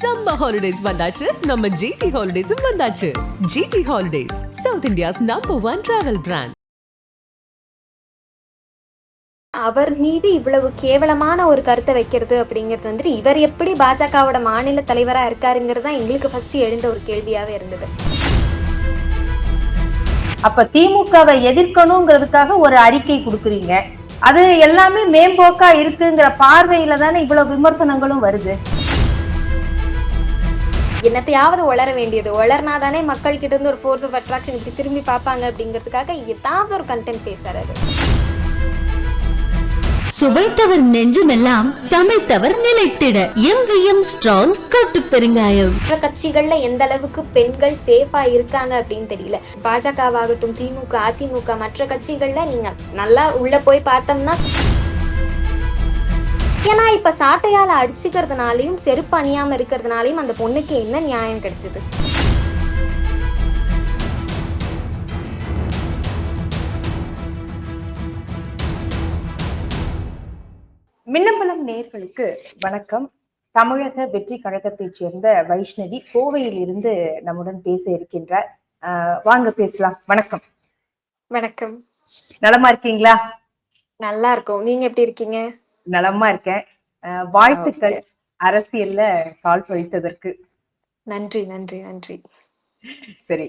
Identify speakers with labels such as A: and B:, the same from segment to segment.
A: Summer holidays வந்தாச்சு. நம்ம GT ஹாலிடேஸும் வந்தாச்சு. GT holidays South India's number one travel brand
B: அவர் மீது இவ்வளவு கேவலமான ஒரு கருத்தை வைக்கிறது அப்படிங்கிறது வந்துட்டு இவர் எப்படி பாஜகவோட மாநில தலைவரா இருக்காருங்கிறது தான் எங்களுக்கு ஃபர்ஸ்ட் எழுந்த ஒரு கேள்வியாவே இருந்தது.
C: அப்ப திமுகவை எதிர்க்கணுங்கிறதுக்காக ஒரு அறிக்கை கொடுக்குறீங்க. அது எல்லாமே மேம்போக்கா இருக்குங்கிற பார்வையில தானே இவ்வளவு விமர்சனங்களும் வருது.
B: என்னத்தையாவது வளர வேண்டியது. வளர்னாதானே மக்கள் கிட்ட இருந்து ஒரு ஃபோர்ஸ் ஆஃப் அட்ராக்ஷன் இப்படி திரும்பி பார்ப்பாங்க அப்படிங்கிறதுக்காக ஏதாவது ஒரு கண்டென்ட் பேசுறாரு
D: சுவைத்தவர் நெஞ்சுமெல்லாம் சமைத்தவர் நிலைத்திட. எம்விஎம் ஸ்ட்ராங் கட்டு பெருங்காயம்.
B: மற்ற கட்சிகள்ல எந்த அளவுக்கு பெண்கள் சேஃபா இருக்காங்க அப்படின்னு தெரியல. பாஜகவாகட்டும் திமுக அதிமுக மற்ற கட்சிகள்ல நீங்க நல்லா உள்ள போய் பார்த்தோம்னா ஏன்னா இப்ப சாட்டையால அடிச்சுக்கிறதுனாலையும் செருப்பு அணியாம இருக்கிறதுனாலையும் அந்த பொண்ணுக்கு என்ன நியாயம் கிடைச்சது?
C: மின்னம்பலம் நேர்களுக்கு வணக்கம். தமிழக வெற்றி கழகத்தைச் சேர்ந்த வைஷ்ணவி கோவையில் இருந்து நம்முடன் பேச இருக்கின்றார். ஆஹ் வாங்க பேசலாம். வணக்கம்.
B: வணக்கம்.
C: நலமா இருக்கீங்களா?
B: நல்லா இருக்கும். நீங்க எப்படி இருக்கீங்க?
C: நலமா இருக்கேன். வாழ்த்துக்கள் அரசியல்ல கால் பழித்ததற்கு
B: நன்றி நன்றி நன்றி.
C: சரி.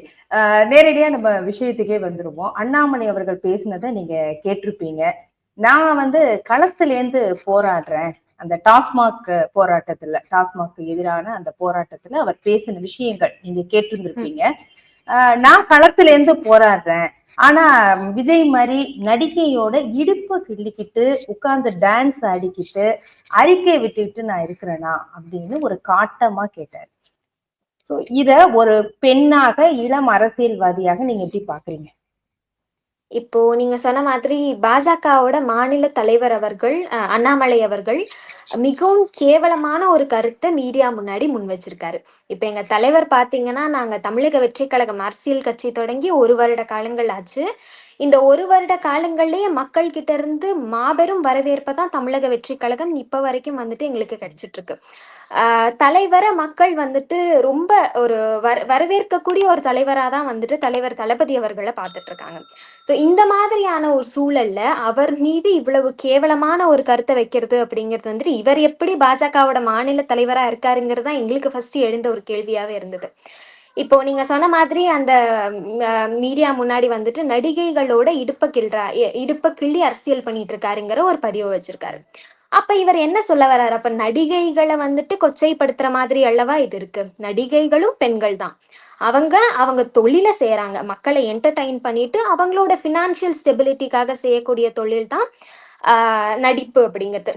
C: நேரடியா நம்ம விஷயத்துக்கே வந்துருவோம். அண்ணாமலை அவர்கள் பேசினதை நீங்க கேட்டிருப்பீங்க. நான் வந்து களத்திலேந்து போராடுறேன். அந்த டாஸ்மாக் போராட்டத்துல டாஸ்மாக் எதிரான அந்த போராட்டத்துல அவர் பேசின விஷயங்கள் நீங்க கேட்டிருந்திருப்பீங்க. நான் களத்திலேந்து போராடுறேன். ஆனா விஜய் மாதிரி நடிகையோட இடுப்பை கிள்ளிக்கிட்டு உட்கார்ந்து டான்ஸ் ஆடிக்கிட்டு அறிக்கை விட்டுக்கிட்டு நான் இருக்கிறேனா அப்படின்னு ஒரு காட்டமா கேட்டார். ஸோ இத ஒரு பெண்ணாக இளம் அரசியல்வாதியாக நீங்க எப்படி பாக்குறீங்க?
B: இப்போ நீங்க சொன்ன மாதிரி பாஜகவோட மாநில தலைவர் அவர்கள் அஹ், அண்ணாமலை அவர்கள் மிகவும் கேவலமான ஒரு கருத்தை மீடியா முன்னாடி முன் வச்சிருக்காரு. இப்ப எங்க தலைவர் பாத்தீங்கன்னா நாங்க தமிழக வெற்றி கழகம் அரசியல் கட்சி தொடங்கி ஒரு வருட காலங்கள் ஆச்சு. இந்த ஒரு வருட காலங்கள்லயே மக்கள் கிட்ட இருந்து மாபெரும் வரவேற்பை தான் தமிழக வெற்றி கழகம் இப்ப வரைக்கும் வந்துட்டு எங்களுக்கு கிடைச்சிட்டு இருக்கு தலைவரை மக்கள் வந்துட்டு ரொம்ப ஒரு வர வரவேற்கக்கூடிய ஒரு தலைவராக தான் வந்துட்டு தலைவர் தளபதி அவர்களை பார்த்துட்டு இருக்காங்க ஸோ இந்த மாதிரியான ஒரு சூழல்ல அவர் மீது இவ்வளவு கேவலமான ஒரு கருத்தை வைக்கிறது அப்படிங்கிறது வந்துட்டு இவர் எப்படி பாஜகவோட மாநில தலைவரா இருக்காருங்கிறது தான் எங்களுக்கு ஃபர்ஸ்ட் எழுந்த ஒரு கேள்வியாவே இருந்தது. இப்போ நீங்க சொன்ன மாதிரி அந்த மீடியா முன்னாடி வந்துட்டு நடிகைகளோட இடுப்ப கிள்றா இடுப்ப கிள்ளி அரசியல் பண்ணிட்டு இருக்காருங்கிற ஒரு பதிவு வச்சிருக்காரு. அப்ப இவர் என்ன சொல்ல வர்றாரு? அப்ப நடிகைகளை வந்துட்டு கொச்சைப்படுத்துற மாதிரி அல்லவா இது இருக்கு? நடிகைகளும் பெண்கள் தான். அவங்க அவங்க தொழிலை செய்யறாங்க மக்களை என்டர்டைன் பண்ணிட்டு அவங்களோட ஃபினான்ஷியல் ஸ்டெபிலிட்டிக்காக செய்யக்கூடிய தொழில் தான் நடிப்பு அப்படிங்கிறது.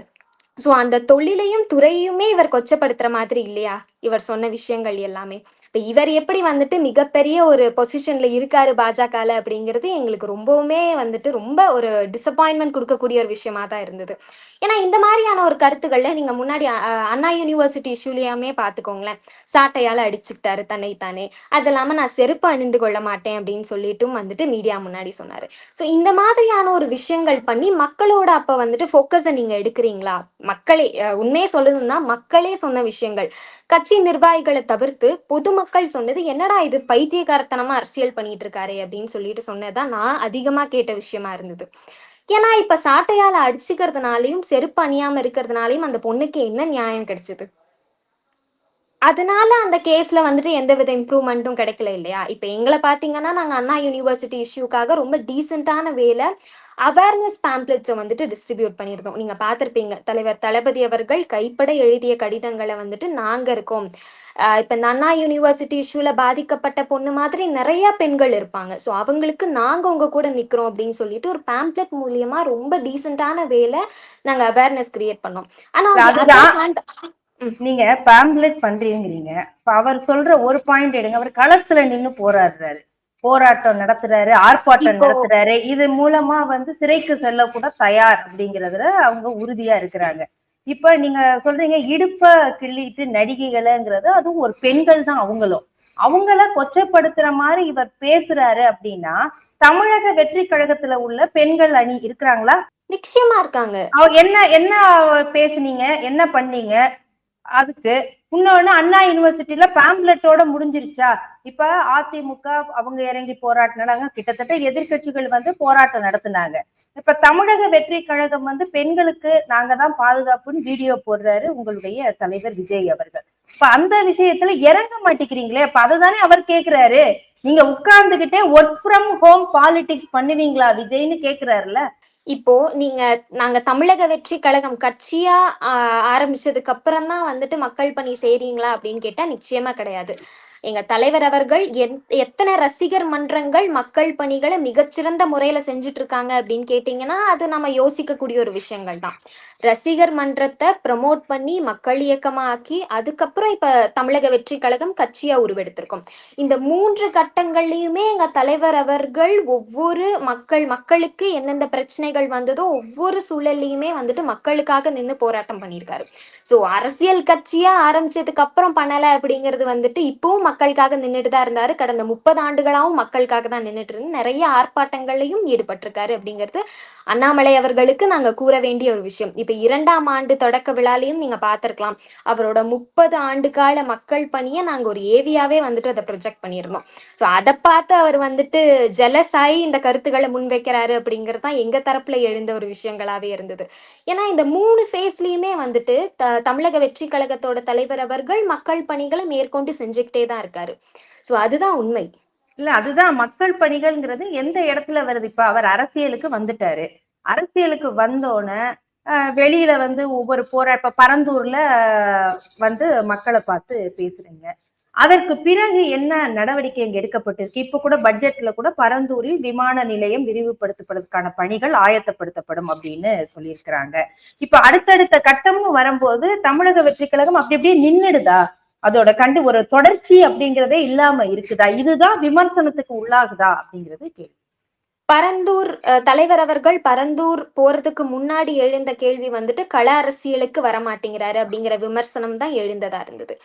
B: ஸோ அந்த தொழிலையும் துறையுமே இவர் கொச்சப்படுத்துற மாதிரி இல்லையா? இவர் சொன்ன விஷயங்கள் எல்லாமே. இப்ப இவர் எப்படி வந்துட்டு மிகப்பெரிய ஒரு பொசிஷன்ல இருக்காரு பாஜகல அப்படிங்கிறது எங்களுக்கு ரொம்பவுமே வந்துட்டு ரொம்ப ஒரு டிசப்பாயின்மெண்ட் கொடுக்கக்கூடிய ஒரு விஷயமா தான் இருந்தது. ஏன்னா இந்த மாதிரியான ஒரு கருத்துக்கள்ல நீங்க முன்னாடி அஹ், அண்ணா யூனிவர்சிட்டி இஷ்யூலயுமே பாத்துக்கோங்களேன். சாட்டையால அடிச்சுக்கிட்டாரு தன்னைத்தானே அது இல்லாம நான் செருப்பு அணிந்து கொள்ள மாட்டேன் அப்படின்னு சொல்லிட்டும் வந்துட்டு மீடியா முன்னாடி சொன்னாரு. ஸோ இந்த மாதிரியான ஒரு விஷயங்கள் பண்ணி மக்களோட அப்ப வந்துட்டு ஃபோக்கஸை நீங்க எடுக்கிறீங்களா? மக்களே அஹ், உண்மையே சொல்லணும்னா மக்களே சொன்ன விஷயங்கள். கட்சி நிர்வாகிகளை தவிர்த்து பொதுமக்கள் மக்கள் சொன்னது என்னடா இது பைத்தியகாரத்தனமா அரசியல் பண்ணிட்டு இருக்காரு அப்படின்னு சொல்லிட்டு சொன்னதுதான் நான் அதிகமா கேட்ட விஷயமா இருந்தது. ஏன்னா இப்ப சாட்டையால அடிச்சுக்கிறதுனாலையும் செருப்பு அணியாம இருக்கிறதுனாலையும் அந்த பொண்ணுக்கு என்ன நியாயம் கிடைச்சது? அதனால அந்த கேஸ்ல வந்துட்டு எந்த வித இம்ப்ரூவ்மெண்ட்டும் கிடைக்கல இல்லையா? இப்ப எங்களை பாத்தீங்கன்னா நாங்க அண்ணா யூனிவர்சிட்டி இஷ்யூக்காக ரொம்ப டீசென்டான வேலை அவேர்னஸ் பேம்ப்ளெட்ஸை வந்துட்டு டிஸ்ட்ரிபியூட் பண்ணியிருந்தோம். நீங்க பார்த்துருப்பீங்க தலைவர் தளபதி அவர்கள் கைப்பட எழுதிய கடிதங்களை வந்துட்டு நாங்க இருக்கோம். இப்ப அண்ணா யூனிவர்சிட்டி இஷ்யூல பாதிக்கப்பட்ட பொண்ணு மாதிரி நிறைய பெண்கள் இருப்பாங்க. ஸோ அவங்களுக்கு நாங்க உங்க கூட நிக்கிறோம் அப்படின்னு சொல்லிட்டு ஒரு பேம்ப்ளெட் மூலியமா ரொம்ப டீசென்டான வேலை நாங்க அவேர்னஸ் கிரியேட் பண்ணோம். ஆனா
C: நீங்க பேம்ப்ளெட் பண்றீங்கிறீங்க. அவர் சொல்ற ஒரு பாயிண்ட் எடுங்க. அவர் களத்துல நின்னு போராடுறாரு. போராட்டம் நடத்துறாரு ஆர்ப்பாட்டம் நடத்துறாரு. இது மூலமா வந்து சிறைக்கு செல்ல கூட தயார் அப்படிங்கறதுல அவங்க உறுதியா இருக்கிறாங்க. இப்ப நீங்க சொல்றீங்க இடுப்ப கிள்ளிட்டு நடிகைகளைங்கிறது அதுவும் ஒரு பெண்கள் தான் அவங்களும். அவங்கள கொச்சைப்படுத்துற மாதிரி இவர் பேசுறாரு அப்படின்னா தமிழக வெற்றி கழகத்துல உள்ள பெண்கள் அணி இருக்கிறாங்களா?
B: நிச்சயமா இருக்காங்க.
C: என்ன என்ன பேசுனீங்க என்ன பண்ணீங்க? அதுக்கு இன்னொன்னு அண்ணா யூனிவர்சிட்டியில பேம்லெட்டோட முடிஞ்சிருச்சா? இப்ப அதிமுக அவங்க இறங்கி போராட்டினாங்க கிட்டத்தட்ட எதிர்க்கட்சிகள் வந்து போராட்டம் நடத்தினாங்க. இப்ப தமிழக வெற்றி கழகம் வந்து பெண்களுக்கு நாங்க தான் பாதுகாப்புன்னு வீடியோ போடுறாரு உங்களுடைய தலைவர் விஜய் அவர்கள். இப்ப அந்த விஷயத்துல இறங்க மாட்டேங்கிறீங்களே அப்ப அதுதானே அவர் கேக்குறாரு. நீங்க உட்கார்ந்துகிட்டே ஒர்க் ஃப்ரம் ஹோம் பாலிடிக்ஸ் பண்ணுவீங்களா விஜய்னு கேக்குறாருல.
B: இப்போ நீங்க நாங்க தமிழக வெற்றி கழகம் கட்சியா ஆஹ், ஆரம்பிச்சதுக்கு அப்புறம் தான் வந்துட்டு மக்கள் பணி செய்றீங்களா அப்படின்னு கேட்டா நிச்சயமா கிடையாது. எங்க தலைவர் அவர்கள் எத்- எத்தனை ரசிகர் மன்றங்கள் மக்கள் பணிகளை மிகச்சிறந்த முறையில செஞ்சுட்டு இருக்காங்க அப்படின்னு கேட்டீங்கன்னா அது நம்ம யோசிக்கக்கூடிய ஒரு விஷயங்கள் தான். ரசிகர் மன்றத்தை ப்ரமோட் பண்ணி மக்கள் இயக்கமா ஆக்கி அதுக்கப்புறம் இப்ப தமிழக வெற்றி கழகம் கட்சியா உருவெடுத்திருக்கோம். இந்த மூன்று கட்டங்கள்லயுமே எங்க தலைவர் அவர்கள் ஒவ்வொரு மக்கள் மக்களுக்கு எந்தெந்த பிரச்சனைகள் வந்ததோ ஒவ்வொரு சூழல்லையுமே வந்துட்டு மக்களுக்காக நின்று போராட்டம் பண்ணியிருக்காரு. சோ அரசியல் கட்சியா ஆரம்பிச்சதுக்கு அப்புறம் பண்ணல அப்படிங்கிறது வந்துட்டு இப்பவும் மக்களுக்காக நின்றுட்டு தான் இருந்தாரு. கடந்த முப்பது ஆண்டுகளாவும் மக்களுக்காக தான் நின்றுட்டு இருந்து நிறைய ஆர்ப்பாட்டங்களையும் ஈடுபட்டிருக்காரு அப்படிங்கிறது அண்ணாமலை அவர்களுக்கு நாங்க கூற வேண்டிய ஒரு விஷயம். இப்ப இரண்டாம் ஆண்டு தொடக்க விழாலையும் நீங்க பார்த்திருக்கலாம். அவரோட முப்பது ஆண்டு கால மக்கள் பணியை நாங்க ஒரு ஏவியாவே வந்துட்டு அதை ப்ரொஜெக்ட் பண்ணியிருந்தோம். சோ அதை பார்த்து அவர் வந்துட்டு ஜெலஸாயி இந்த கருத்துக்களை முன்வைக்கிறாரு அப்படிங்கிறது தான் எங்க தரப்புல எழுந்த ஒரு விஷயங்களாவே இருந்தது. ஏன்னா இந்த மூணு ஃபேஸ்லயுமே வந்துட்டு த- தமிழக வெற்றி கழகத்தோட தலைவர் அவர்கள் மக்கள் பணிகளை மேற்கொண்டு செஞ்சுக்கிட்டே தான் இருக்காரு. சோ அதுதான் உண்மை.
C: இல்ல அதுதான் மக்கள் பணிகள்ங்கிறது எந்த இடத்துல வருது? இப்ப அவர் அரசியலுக்கு வந்துட்டாரு. அரசியலுக்கு வந்தோடனே வெளியில வந்து ஒவ்வொரு போரா இப்ப பரந்தூர்ல வந்து மக்களை பார்த்து பேசுறீங்க. அதற்கு பிறகு என்ன நடவடிக்கை இங்க எடுக்கப்பட்டிருக்கு? இப்ப கூட பட்ஜெட்ல கூட பரந்தூரில் விமான நிலையம் விரிவுபடுத்தப்படுவதற்கான பணிகள் ஆயத்தப்படுத்தப்படும் அப்படின்னு சொல்லியிருக்கிறாங்க. இப்ப அடுத்தடுத்த கட்டமும் வரும்போது தமிழக வெற்றி கழகம் அப்படி அப்படியே நின்னுடுதா? அதோட கண்டு ஒரு தொடர்ச்சி அப்படிங்கிறதே இல்லாம இருக்குதா? இதுதான் விமர்சனத்துக்கு உள்ளாகுதா அப்படிங்கிறது கேள்வி.
B: பரந்தூர் தலைவர் அவர்கள் பரந்தூர் போறதுக்கு முன்னாடி எழுந்த கேள்வி வந்துட்டு கள அரசியலுக்கு வரமாட்டேங்கிறாரு அப்படிங்கிற விமர்சனம் தான் எழுந்ததா இருந்தது.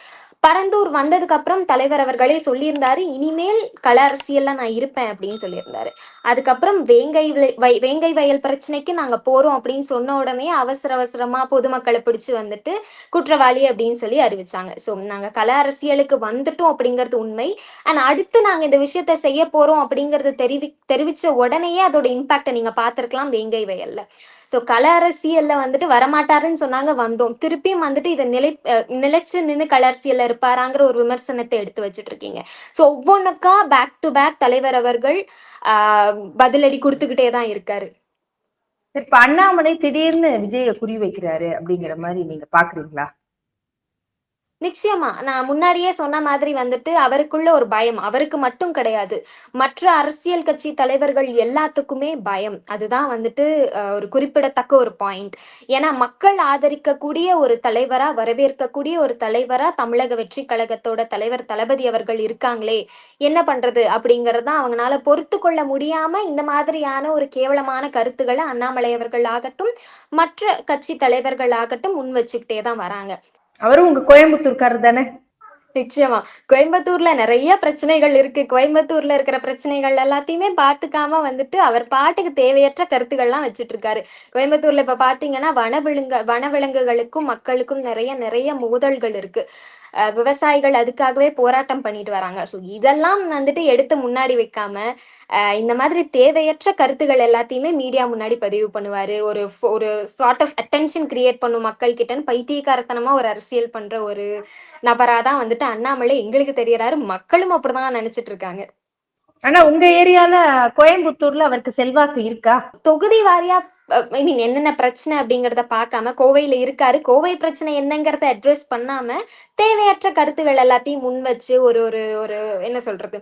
B: பரந்தூர் வந்ததுக்கு அப்புறம் தலைவர் அவர்களே சொல்லியிருந்தாரு இனிமேல் கள அரசியல்ல நான் இருப்பேன் அப்படின்னு சொல்லியிருந்தாரு. அதுக்கப்புறம் வேங்கை வை- வேங்கை வயல் பிரச்சனைக்கு நாங்க போறோம் அப்படின்னு சொன்ன உடனே அவசர அவசரமா பொதுமக்களை பிடிச்சு வந்துட்டு குற்றவாளி அப்படின்னு சொல்லி அறிவிச்சாங்க. சோ நாங்க கள அரசியலுக்கு வந்துட்டோம் அப்படிங்கிறது உண்மை. அண்ட் அடுத்து நாங்க இந்த விஷயத்த செய்ய போறோம் அப்படிங்கறது தெரிவி தெரிவிச்ச உடனேயே அதோட இம்பாக்ட நீங்க பார்த்திருக்கலாம் வேங்கை வயல்ல. சோ கல அரசியல்ல வந்துட்டு வரமாட்டாருன்னு சொன்னாங்க வந்தோம். திருப்பியும் வந்துட்டு இதை நிலை நிலைச்சு நின்று கல அரசியல்ல இருப்பாராங்கிற ஒரு விமர்சனத்தை எடுத்து வச்சிட்டு இருக்கீங்க சோ ஒவ்வொன்றுக்கா பேக் டு பேக் தலைவர் அவர்கள் ஆஹ் பதிலடி கொடுத்துக்கிட்டே தான் இருக்காரு.
C: இப்ப அண்ணாமலை திடீர்னு விஜய குறி வைக்கிறாரு அப்படிங்கிற மாதிரி நீங்க பாக்குறீங்களா
B: நிச்சயமா. நான் முன்னாடியே சொன்ன மாதிரி வந்துட்டு அவருக்குள்ள ஒரு பயம். அவருக்கு மட்டும் கிடையாது. மற்ற அரசியல் கட்சி தலைவர்கள் எல்லாத்துக்குமே பயம். அதுதான் வந்துட்டு ஒரு குறிப்பிடத்தக்க ஒரு பாயிண்ட் ஏன்னா மக்கள் ஆதரிக்கக்கூடிய ஒரு தலைவரா வரவேற்கக்கூடிய ஒரு தலைவரா தமிழக வெற்றி கழகத்தோட தலைவர் தளபதி அவர்கள் இருக்காங்களே. என்ன பண்றது? அப்படிங்கறத அவங்களால பொறுத்து கொள்ள முடியாம இந்த மாதிரியான ஒரு கேவலமான கருத்துக்களை அண்ணாமலை அவர்கள் ஆகட்டும் மற்ற கட்சி தலைவர்கள் ஆகட்டும் முன் வச்சுக்கிட்டே தான் வராங்க.
C: அவரும் உங்க கோயம்புத்தூர்காரர் தானே?
B: நிச்சயமா. கோயம்புத்தூர்ல நிறைய பிரச்சனைகள் இருக்கு. கோயம்புத்தூர்ல இருக்கிற பிரச்சனைகள் எல்லாத்தையுமே பாத்துக்காம வந்துட்டு அவர் பாட்டுக்கு தேவையற்ற கருத்துக்கள்லாம் வச்சுட்டு இருக்காரு கோயம்புத்தூர்ல இப்ப பாத்தீங்கன்னா வனவிலங்கு வனவிலங்குகளுக்கும் மக்களுக்கும் நிறைய நிறைய மோதல்கள் இருக்கு. விவசாயிகள் அதுக்காகவே போராட்டம் பண்ணிட்டு வராங்க. ஸோ இதெல்லாம் வந்துட்டு எடுத்து முன்னாடி வைக்காம இந்த மாதிரி தேவையற்ற கருத்துகள் எல்லாத்தையுமே மீடியா முன்னாடி பதிவு பண்ணுவாரு. ஒரு ஒரு சார்ட் ஆஃப் அட்டென்ஷன் கிரியேட் பண்ணும் மக்கள் கிட்டன்னு பைத்தியக்காரத்தனமா ஒரு அரசியல் பண்ற ஒரு நபரா தான் வந்துட்டு அண்ணாமலை எங்களுக்கு தெரியறாரு. மக்களும் அப்படிதான் நினைச்சிட்டு இருக்காங்க.
C: ஆனா உங்க ஏரியால கோயம்புத்தூர்ல அவருக்கு செல்வாக்கு இருக்கா?
B: தொகுதி வாரியா ஐ மீன் என்னென்ன பிரச்சனை அப்படிங்கிறத பார்க்காம கோவையில இருக்காரு. கோவை பிரச்சனை என்னங்கிறத அட்ரஸ் பண்ணாம தேவையற்ற கருத்துகள் எல்லாத்தையும் முன் வச்சு ஒரு ஒரு ஒரு என்ன சொல்றது?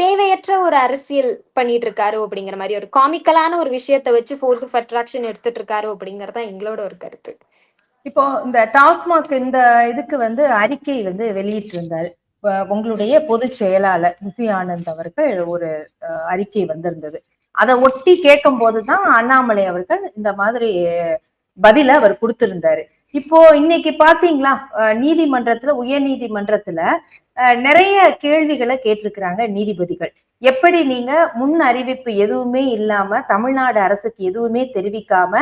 B: தேவையற்ற ஒரு அரசியல் பண்ணிட்டு இருக்காரு அப்படிங்கிற மாதிரி ஒரு காமிக்கலான ஒரு விஷயத்த வச்சு ஃபோர்ஸ் ஆஃப் அட்ராக்ஷன் எடுத்துட்டு இருக்காரு அப்படிங்கறது தான் எங்களோட ஒரு கருத்து.
C: இப்போ இந்த டாஸ்மாக் இந்த இதுக்கு வந்து அறிக்கை வந்து வெளியிட்டிருந்தார். இப்ப உங்களுடைய பொதுச் செயலாளர் விசி ஆனந்த் அவர்கள் ஒரு அஹ், அறிக்கை வந்திருந்தது. அதை ஒட்டி கேட்கும் போதுதான் அண்ணாமலை அவர்கள் இந்த மாதிரி பதில அவர் கொடுத்திருந்தாரு. இப்போ இன்னைக்கு பாத்தீங்களா நீதிமன்றத்துல உயர் நீதிமன்றத்துல அஹ், நிறைய கேள்விகளை கேட்டிருக்கிறாங்க நீதிபதிகள். எப்படி நீங்க முன் அறிவிப்பு எதுவுமே இல்லாம தமிழ்நாடு அரசுக்கு எதுவுமே தெரிவிக்காம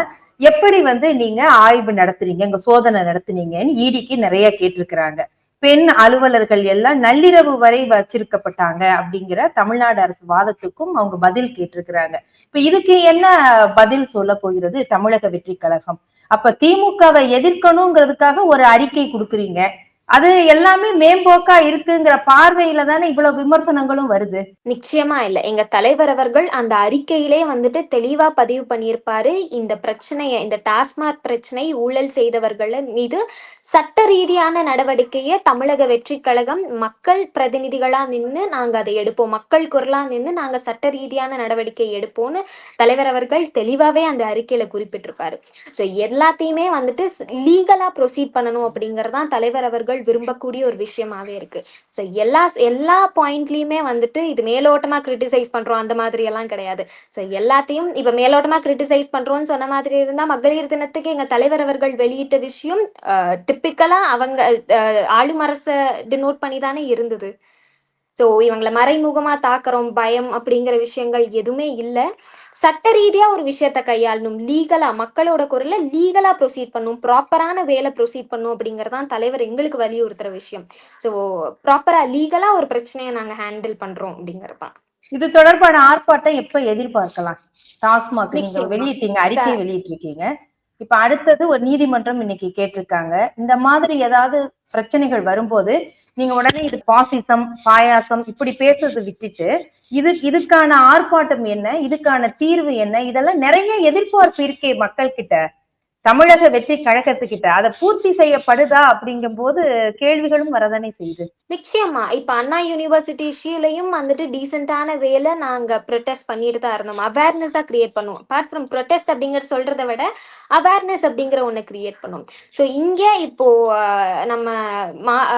C: எப்படி வந்து நீங்க ஆய்வு நடத்துறீங்க இங்க சோதனை நடத்துனீங்கன்னு இடிக்கு நிறைய கேட்டிருக்கிறாங்க. பெண் அலுவலர்கள் எல்லாம் நள்ளிரவு வரை வச்சிருக்கப்பட்டாங்க அப்படிங்கிற தமிழ்நாடு அரசு வாதத்துக்கும் அவங்க பதில் கேட்டிருக்கிறாங்க. இப்ப இதுக்கு என்ன பதில் சொல்ல போகிறது தமிழக வெற்றி கழகம்? அப்ப திமுகவை எதிர்க்கணுங்கிறதுக்காக ஒரு அறிக்கை கொடுக்குறீங்க. அது எல்லாமே மேம்போக்கா இருக்குங்கிற பார்வையில தானே இவ்வளவு விமர்சனங்களும் வருது.
B: நிச்சயமா இல்ல. எங்க தலைவர் அவர்கள் அந்த அறிக்கையிலே வந்துட்டு தெளிவா பதிவு பண்ணியிருப்பாரு. இந்த பிரச்சனைய இந்த டாஸ்மாக் பிரச்சனை ஊழல் செய்தவர்கள் மீது சட்ட ரீதியான நடவடிக்கையை தமிழக வெற்றி கழகம் மக்கள் பிரதிநிதிகளா நின்று நாங்க அதை எடுப்போம். மக்கள் குரலா நின்று நாங்க சட்ட ரீதியான நடவடிக்கை எடுப்போம்னு தலைவர் அவர்கள் தெளிவாவே அந்த அறிக்கையில குறிப்பிட்டிருப்பாரு. ஸோ எல்லாத்தையுமே வந்துட்டு லீகலா ப்ரொசீட் பண்ணணும் அப்படிங்கறதான் தலைவர் அவர்கள் விரும்பக்கூடிய ஒரு விஷயமாவே இருக்கு. ஸோ எல்லா எல்லா பாயிண்ட்லயுமே வந்துட்டு இது மேலோட்டமா கிரிட்டிசைஸ் பண்றோம். அந்த மாதிரி எல்லாம் கிடையாது. ஸோ எல்லாத்தையும் இப்ப மேலோட்டமா கிரிட்டிசைஸ் பண்றோம்னு சொன்ன மாதிரி இருந்தா மகளிர் தினத்துக்கு எங்க தலைவர் அவர்கள் வெளியிட்ட விஷயம் டிப்பிக்கலா அவங்க அஹ், ஆளும் அரச டினோட் பண்ணி தானே இருந்தது. ஸோ இவங்களை மறைமுகமா தாக்குறோம் பயம் அப்படிங்கிற விஷயங்கள் எதுவுமே இல்லை. சட்ட ரீதியா ஒரு விஷயத்த கையாளணும் லீகலா மக்களோட குரல்ல லீகலா ப்ரொசீட் பண்ணும் ப்ராப்பரான வேலை ப்ரொசீட் பண்ணும் அப்படிங்கறதான் தலைவர் எங்களுக்கு வலியுறுத்துற விஷயம். ஸோ ப்ராப்பரா லீகலா ஒரு பிரச்சனையை நாங்க ஹேண்டில் பண்றோம் அப்படிங்கறதுதான்
C: இது தொடர்பான ஆர்ப்பாட்டம் எப்ப எதிர்பார்க்கலாம்? டாஸ்மாக் நீங்க. வெளியிட்டீங்க அறிக்கை வெளியிட்டிருக்கீங்க. இப்ப அடுத்தது ஒரு நீதிமன்றம் இன்னைக்கு கேட்டிருக்காங்க. இந்த மாதிரி ஏதாவது பிரச்சனைகள் வரும்போது நீங்க உடனே இது பாசிசம் பாயாசம் இப்படி பேசுறது விட்டுட்டு இது இதுக்கான ஆர்ப்பாட்டம் என்ன இதுக்கான தீர்வு என்ன இதெல்லாம் நிறைய எதிர்பார்ப்பு இருக்கே மக்கள் கிட்ட தமிழக வெற்றி கழகத்துக்கிட்ட அதை பூர்த்தி செய்யப்படுதா அப்படிங்கும் போது கேள்விகளும் வரதானே செய்யுது.
B: நிச்சயமா. இப்ப அண்ணா யூனிவர்சிட்டி இஷ்யூலையும் வந்துட்டு டீசென்டான வேலை நாங்க ப்ரொடெஸ்ட் பண்ணிட்டு தான் இருந்தோம். அவேர்னஸா கிரியேட் பண்ணுவோம். அபார்ட் ஃப்ரம் ப்ரொடெஸ்ட் அப்படிங்கிற சொல்றதை விட அவேர்னஸ் அப்படிங்கிற ஒண்ணு கிரியேட் பண்ணுவோம் ஸோ இங்க இப்போ நம்ம மா-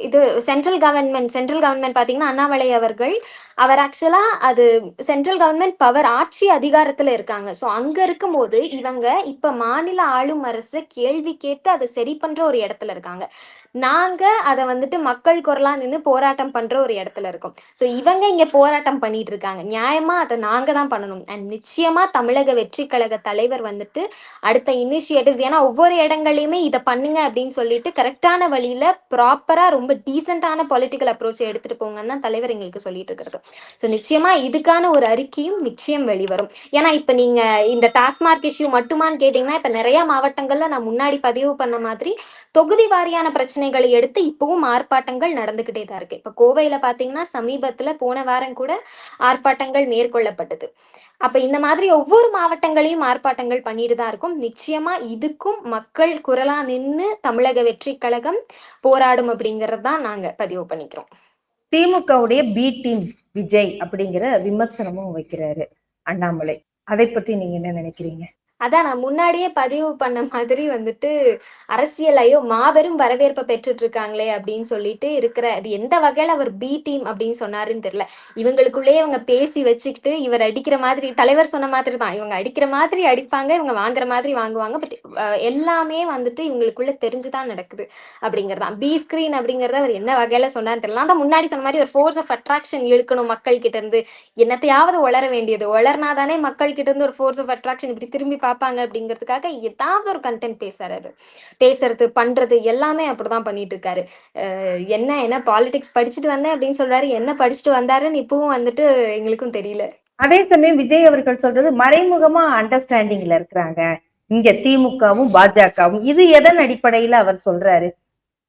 B: இது சென்ட்ரல் கவர்மெண்ட் சென்ட்ரல் கவர்மெண்ட் பாத்தீங்கன்னா அண்ணாமலை அவர்கள் அவர் ஆக்சுவலா அது சென்ட்ரல் கவர்மெண்ட் பவர் ஆட்சி அதிகாரத்துல இருக்காங்க. ஸோ அங்க இருக்கும்போது இவங்க இப்ப மாநில ஆளும் அரசு கேள்வி கேட்டு அதை சரி பண்ற ஒரு இடத்துல இருக்காங்க. நாங்க அதை வந்துட்டு மக்கள் குரலா நின்று போராட்டம் பண்ற ஒரு இடத்துல இருக்கோம். ஸோ இவங்க இங்க போராட்டம் பண்ணிட்டு இருக்காங்க. நியாயமா அதை நாங்க தான் பண்ணணும். அண்ட் நிச்சயமா தமிழக வெற்றி கழக தலைவர் வந்துட்டு அடுத்த இனிஷியேட்டிவ்ஸ் ஏன்னா ஒவ்வொரு இடங்கள்லயுமே இதை பண்ணுங்க அப்படின்னு சொல்லிட்டு கரெக்டான வழியில ப்ராப்பரா ரொம்ப டீசென்டான பொலிட்டிக்கல் அப்ரோச் எடுத்துட்டு போங்கன்னு தான் தலைவர் எங்களுக்கு சொல்லிட்டு இருக்கிறது. ஸோ நிச்சயமா இதுக்கான ஒரு அறிக்கையும் நிச்சயம் வெளிவரும். ஏன்னா இப்ப நீங்க இந்த டாஸ்மார்க் இஷ்யூ மட்டுமான்னு கேட்டீங்கன்னா இப்ப நிறைய மாவட்டங்கள்ல நான் முன்னாடி பதிவு பண்ண மாதிரி தொகுதி வாரியான பிரச்சனை பிரச்சனைகளை எடுத்து இப்பவும் ஆர்ப்பாட்டங்கள் நடந்துகிட்டே தான் இருக்கு. இப்ப கோவையில பாத்தீங்கன்னா சமீபத்துல போன வாரம் கூட ஆர்ப்பாட்டங்கள் மேற்கொள்ளப்பட்டது. அப்ப இந்த மாதிரி ஒவ்வொரு மாவட்டங்களையும் ஆர்ப்பாட்டங்கள் பண்ணிட்டு தான் இருக்கும். நிச்சயமா இதுக்கும் மக்கள் குரலா நின்னு தமிழக வெற்றி கழகம் போராடும் அப்படிங்கறது தான் நாங்க பதிவு பண்ணிக்கிறோம்.
C: திமுகவுடைய பி டீம் விஜய் அப்படிங்கிற விமர்சனமும் வைக்கிறாரு அண்ணாமலை. அதை பற்றி நீங்க என்ன நினைக்கிறீங்க?
B: அதான் நான் முன்னாடியே பதிவு பண்ண மாதிரி வந்துட்டு அரசியலையோ மாபெரும் வரவேற்பை பெற்றுட்டு இருக்காங்களே அப்படின்னு சொல்லிட்டு இருக்கிற அது எந்த வகையில அவர் பி டீம் அப்படின்னு சொன்னாருன்னு தெரியல. இவங்களுக்குள்ளேயே இவங்க பேசி வச்சுக்கிட்டு இவர் அடிக்கிற மாதிரி தலைவர் சொன்ன மாதிரி தான் இவங்க அடிக்கிற மாதிரி அடிப்பாங்க இவங்க வாங்குற மாதிரி வாங்குவாங்க. பட் எல்லாமே வந்துட்டு இவங்களுக்குள்ள தெரிஞ்சுதான் நடக்குது அப்படிங்கறதான். பி ஸ்கிரீன் அப்படிங்கறத அவர் என்ன வகையில சொன்னார்னு தெரியல. அதான் முன்னாடி சொன்ன மாதிரி ஒரு ஃபோர்ஸ் ஆஃப் அட்ராக்ஷன் இழுக்கணும் மக்கள் கிட்ட இருந்து என்னத்தையாவது வளர வேண்டியது. வளர்னாதானே மக்கள் கிட்ட இருந்து ஒரு ஃபோர்ஸ் ஆஃப் அட்ராக்ஷன் இப்படி திரும்பி பார்ப்பாங்க அப்படிங்கிறதுக்காக ஏதாவது ஒரு கண்டென்ட் பேசுறாரு. பேசுறது பண்றது எல்லாமே அப்படிதான் பண்ணிட்டு இருக்காரு அஹ் என்ன என்ன பாலிடிக்ஸ் படிச்சுட்டு வந்தேன் அப்படின்னு சொல்றாரு. என்ன படிச்சுட்டு வந்தாருன்னு இப்பவும் வந்துட்டு எங்களுக்கும் தெரியல.
C: அதே சமயம் விஜய் அவர்கள் சொல்றது மறைமுகமா அண்டர்ஸ்டாண்டிங்ல இருக்கிறாங்க. இங்க திமுகவும் பாஜகவும். இது எதன் அடிப்படையில அவர் சொல்றாரு?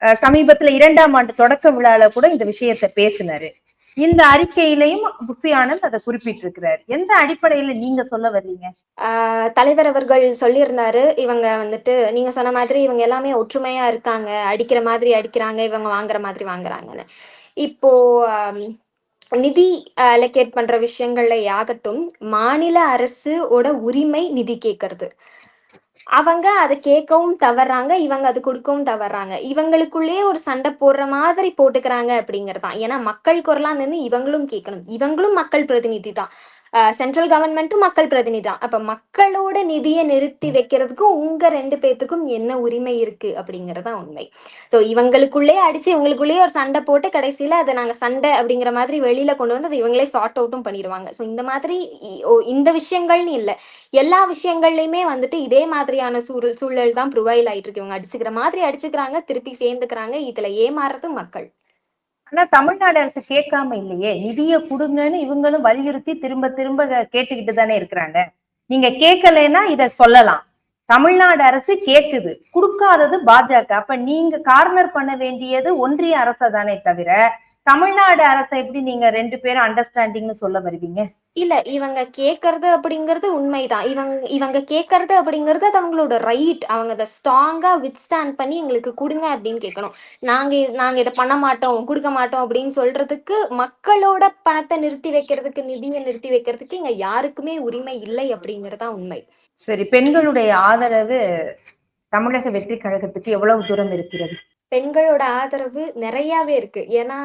C: சமீபத்துல இரண்டாம் ஆண்டு தொடக்க விழால கூட இந்த விஷயத்தை பேசினாரு. இந்த அறிக்கையிலையும் புசி ஆனந்த் அதை குறிப்பிட்டிருக்கிறார். எந்த அடிப்படையில நீங்க சொல்ல வர்றீங்க?
B: ஆஹ் தலைவர் அவர்கள் சொல்லியிருந்தாரு. இவங்க வந்துட்டு நீங்க சொன்ன மாதிரி இவங்க எல்லாமே ஒற்றுமையா இருக்காங்க. அடிக்கிற மாதிரி அடிக்கிறாங்க. இவங்க வாங்குற மாதிரி வாங்குறாங்கன்னு. இப்போ நிதி அலோகேட் பண்ற விஷயங்கள்ல ஆகட்டும் மாநில அரசோட உரிமை நிதி கேட்கறது அவங்க அதை கேட்கவும் தவறாங்க இவங்க அது கொடுக்கவும் தவறாங்க. இவங்களுக்குள்ளேயே ஒரு சண்டை போடுற மாதிரி போட்டுக்கிறாங்க அப்படிங்கறதுதான். ஏன்னா மக்கள் குரலா நின்று இவங்களும் கேட்கணும். இவங்களும் மக்கள் பிரதிநிதி தான் சென்ட்ரல் கவர்மெண்ட்டும் மக்கள் பிரதிநிதி தான். அப்ப மக்களோட நிதியை நிறுத்தி வைக்கிறதுக்கும் உங்க ரெண்டு பேத்துக்கும் என்ன உரிமை இருக்கு அப்படிங்கறதா உண்மை. சோ இவங்களுக்குள்ளே அடிச்சு இவங்களுக்குள்ளேயே ஒரு சண்டை போட்டு கடைசியில அதை நாங்க சண்டை அப்படிங்கிற மாதிரி வெளியில கொண்டு வந்து அதை இவங்களே சார்ட் அவுட்டும் பண்ணிடுவாங்க. சோ இந்த மாதிரி ஓ, இந்த விஷயங்கள்னு இல்ல. எல்லா விஷயங்கள்லயுமே வந்துட்டு இதே மாதிரியான சூழல் சூழல் தான் ப்ரொவைல் ஆயிட்டு இருக்கு. இவங்க அடிச்சுக்கிற மாதிரி அடிச்சுக்கிறாங்க திருப்பி சேர்ந்துக்கிறாங்க. இதுல ஏமாறுறது மக்கள்.
C: ஆனா தமிழ்நாடு அரசு கேட்காம இல்லையே. நிதியை கொடுங்கன்னு இவங்களும் வலியுறுத்தி திரும்ப திரும்ப கேட்டுக்கிட்டு தானே இருக்கிறாங்க. நீங்க கேட்கலன்னா இத சொல்லலாம். தமிழ்நாடு அரசு கேக்குது கொடுக்காதது பாஜக. அப்ப நீங்க கார்னர் பண்ண வேண்டியது ஒன்றிய அரசை தானே தவிர தமிழ்நாடு அரசை எப்படி நீங்க ரெண்டு பேரும் அண்டர்ஸ்டாண்டிங்னு சொல்ல வருவீங்க?
B: இல்ல இவங்க கேக்குறது அப்படிங்கிறது உண்மைதான். இவங்க இவங்க கேக்குறது அப்படிங்கிறது அது அவங்களோட ரைட் அவங்க அதை ஸ்ட்ராங்கா வித் ஸ்டாண்ட் பண்ணி எங்களுக்கு கொடுங்க அப்படின்னு கேட்கணும் நாங்க நாங்க இதை பண்ண மாட்டோம் கொடுக்க மாட்டோம் அப்படின்னு சொல்றதுக்கு மக்களோட பணத்தை நிறுத்தி வைக்கிறதுக்கு நிதியை நிறுத்தி வைக்கிறதுக்கு இங்க யாருக்குமே உரிமை இல்லை அப்படிங்கறதுதான் உண்மை.
C: சரி பெண்களுடைய ஆதரவு தமிழக வெற்றி கழகத்துக்கு எவ்வளவு தூரம் இருக்கிறது?
B: பெண்களோட ஆதரவு நிறையாவே இருக்கு. ஏன்னா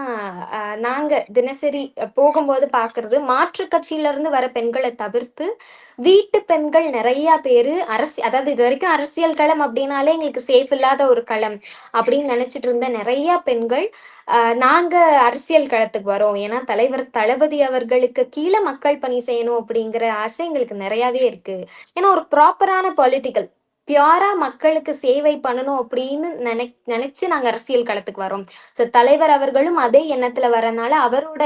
B: நாங்க தினசரி போகும்போது பாக்குறது மாற்று கட்சியில இருந்து வர பெண்களை தவிர்த்து வீட்டு பெண்கள் நிறைய பேரு அரசு அதாவது இது வரைக்கும் அரசியல் களம் அப்படின்னாலே எங்களுக்கு சேஃப் இல்லாத ஒரு களம் அப்படின்னு நினைச்சிட்டு இருந்த நிறைய பெண்கள் நாங்க அரசியல் களத்துக்கு வரோம். ஏன்னா தலைவர் தளபதி அவர்களுக்கு கீழே மக்கள் பணி செய்யணும் அப்படிங்கிற ஆசை எங்களுக்கு நிறையாவே இருக்கு. ஏன்னா ஒரு ப்ராப்பரான பொலிட்டிக்கல் பியூரா மக்களுக்கு சேவை பண்ணணும் அப்படின்னு நினை நினைச்சு நாங்க அரசியல் களத்துக்கு வரோம் ஸோ தலைவர் அவர்களும் அதே எண்ணத்துல வரனால அவரோட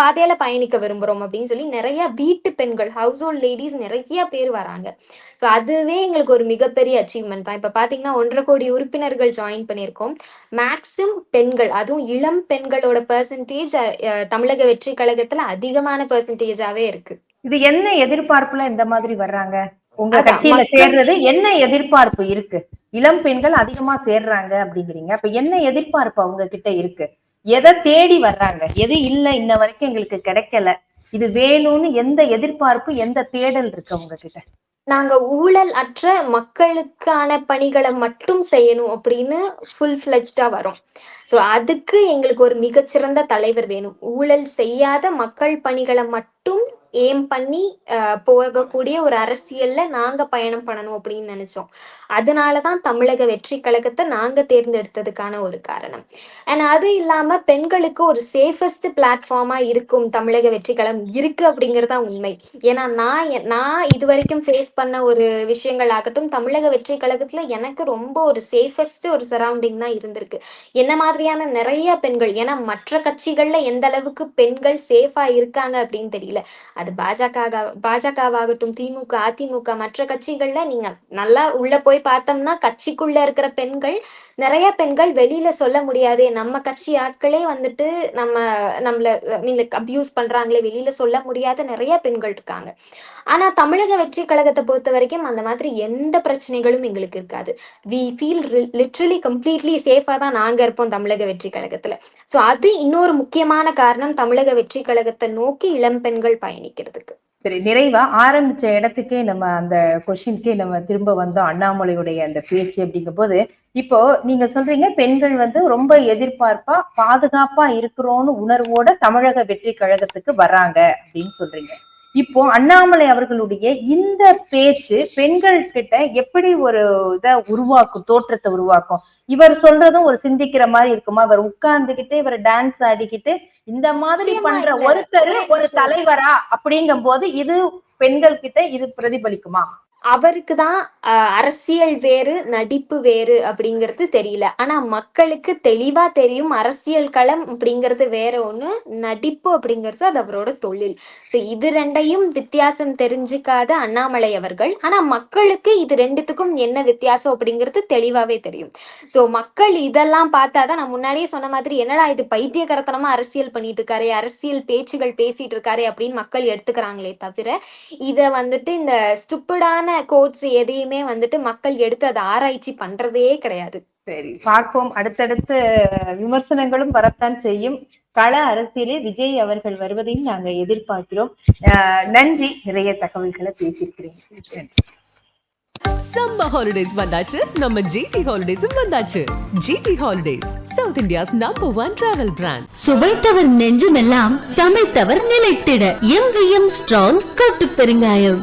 B: பாதையில பயணிக்க விரும்புறோம் அப்படின்னு சொல்லி நிறைய வீட்டு பெண்கள் ஹவுஸ் ஹோல்ட் லேடிஸ் நிறைய பேர் வராங்க. ஸோ அதுவே எங்களுக்கு ஒரு மிகப்பெரிய அச்சீவ்மெண்ட் தான். இப்ப பாத்தீங்கன்னா ஒன்றரை கோடி உறுப்பினர்கள் ஜாயின் பண்ணியிருக்கோம். மேக்ஸிமம் பெண்கள் அதுவும் இளம் பெண்களோட பெர்சன்டேஜ் தமிழக வெற்றி கழகத்துல அதிகமான பெர்சன்டேஜாவே இருக்கு.
C: இது என்ன எதிர்பார்ப்புல இந்த மாதிரி வர்றாங்க? உங்க கட்சியில சேர்றது என்ன எதிர்பார்ப்பு இருக்கு? இளம் பெண்கள் அதிகமா சேர்றாங்க அப்படிங்கிறீங்க. அப்ப என்ன எதிர்பார்ப்பு அவங்க கிட்ட இருக்கு? எதை தேடி வர்றாங்க? எது இல்ல இன்ன வரைக்கும் எங்களுக்கு கிடைக்கல. இது வேணும்னு எந்த எதிர்பார்ப்பு எந்த தேடல் இருக்கு அவங்க கிட்ட
B: நாங்க ஊழல் அற்ற மக்களுக்கான பணிகளை மட்டும் செய்யணும் அப்படின்னு ஃபுல் ஃபிளஜ்டா வரோம். ஸோ அதுக்கு எங்களுக்கு ஒரு மிகச்சிறந்த தலைவர் வேணும். ஊழல் செய்யாத மக்கள் பணிகளை மட்டும் ஏம் பண்ணி அஹ், போகக்கூடிய ஒரு அரசியல்ல நாங்க பயணம் பண்ணணும் அப்படின்னு நினைச்சோம். அதனாலதான் தமிழக வெற்றி கழகத்தை நாங்க தேர்ந்தெடுத்ததுக்கான ஒரு காரணம். அண்ட் அது இல்லாம பெண்களுக்கு ஒரு சேஃபஸ்ட் பிளாட்ஃபார்மா இருக்கும் தமிழக வெற்றி கழகம் இருக்கு அப்படிங்கறதா தான் உண்மை. ஏன்னா நான் நான் இது வரைக்கும் ஃபேஸ் பண்ண ஒரு விஷயங்கள் ஆகட்டும் தமிழக வெற்றி கழகத்துல எனக்கு ரொம்ப ஒரு சேஃபஸ்ட் ஒரு சரௌண்டிங் தான் இருந்திருக்கு. என்ன மாதிரியான நிறைய பெண்கள் ஏன்னா மற்ற கட்சிகள்ல எந்த அளவுக்கு பெண்கள் சேஃபா இருக்காங்க அப்படின்னு தெரியல. அது பாஜக பாஜகவாகட்டும் திமுக அதிமுக மற்ற கட்சிகள்ல நீங்க நல்லா உள்ள போய் பார்த்தோம்னா கட்சிக்குள்ள இருக்கிற பெண்கள் நிறைய பெண்கள் வெளியில சொல்ல முடியாது. நம்ம கட்சி ஆட்களே வந்துட்டு நம்ம நம்மள மீன் அபியூஸ் பண்றாங்களே வெளியில சொல்ல முடியாத நிறைய பெண்கள் இருக்காங்க. ஆனா தமிழக வெற்றி கழகத்தை பொறுத்த வரைக்கும் அந்த மாதிரி எந்த பிரச்சனைகளும் எங்களுக்கு இருக்காது. வி ஃபீல் லிட்ரலி கம்ப்ளீட்லி சேஃபா தான் நாங்க இருப்போம் தமிழக வெற்றி கழகத்துல. சோ அது இன்னொரு முக்கியமான காரணம் தமிழக வெற்றி கழகத்தை நோக்கி இளம் பெண்கள் பயணிக்கிறதுக்கு.
C: சரி நிறைவா ஆரம்பிச்ச இடத்துக்கே நம்ம அந்த கொஷின்க்கே நம்ம திரும்ப வந்தோம். அண்ணாமலையுடைய அந்த பேச்சு அப்படிங்கும் போது இப்போ நீங்க சொல்றீங்க பெண்கள் வந்து ரொம்ப எதிர்பார்ப்பா பாதுகாப்பா இருக்கிறோம்னு உணர்வோட தமிழக வெற்றி கழகத்துக்கு வர்றாங்க அப்படின்னு சொல்றீங்க. இப்போ அண்ணாமலை அவர்களுடைய இந்த பேச்சு பெண்கள் கிட்ட எப்படி ஒரு இத உருவாக்கும் தோற்றத்தை உருவாக்கும் இவர் சொல்றதும் ஒரு சிந்திக்கிற மாதிரி இருக்குமா இவர் உட்கார்ந்துகிட்டு இவர் டான்ஸ் ஆடிக்கிட்டு இந்த மாதிரி பண்ற. ஒருத்தர்
B: ஒரே.
C: தலைவரா அப்படிங்கும் போது இது பெண்கள் கிட்ட இது பிரதிபலிக்குமா
B: அவருக்கு தான் அரசியல் வேறு நடிப்பு வேறு அப்படிங்கிறது தெரியல. ஆனா மக்களுக்கு தெளிவா தெரியும் அரசியல் களம் அப்படிங்கிறது வேற ஒண்ணு நடிப்பு அப்படிங்கிறது அது அவரோட தொழில். ஸோ இது ரெண்டையும் வித்தியாசம் தெரிஞ்சுக்காத அண்ணாமலை அவர்கள். ஆனா மக்களுக்கு இது ரெண்டுத்துக்கும் என்ன வித்தியாசம் அப்படிங்கிறது தெளிவாவே தெரியும். ஸோ மக்கள் இதெல்லாம் பார்த்தாதான் நான் முன்னாடியே சொன்ன மாதிரி என்னடா இது பைத்தியகரத்தனமா அரசியல் பண்ணிட்டு இருக்காரு அரசியல் பேச்சுகள் பேசிட்டு இருக்காரு அப்படின்னு மக்கள் எடுத்துக்கிறாங்களே தவிர இதை வந்துட்டு இந்த ஸ்டுப்பிடான கோட்ஸ் எதையுமே வந்துட்டு மக்கள் எடுத்து அதை ஆராய்ச்சி பண்றதே கிடையாது.
C: சரி பார்ப்போம். அடுத்தடுத்த விமர்சனங்களும் வரத்தான் செய்யும். கள அரசியலில் விஜய் அவர்கள் வருவதையும் நாங்க எதிர்பார்க்கிறோம். நன்றி. நிறைய தகவல்களை பேசியிருக்கிறீங்க. நன்றி
A: சம்மர் ஹாலிடேஸ் வந்தாச்சு. நம்ம ஜிடி ஹாலிடேஸும் வந்தாச்சு. GT holidays south India's number one travel brand
D: சுவைத்தவர் நெஞ்சுமெல்லாம் சமைத்தவர் நிலைத்திட. எம்விஎம் ஸ்ட்ராங் கட்டு பெருங்காயம்.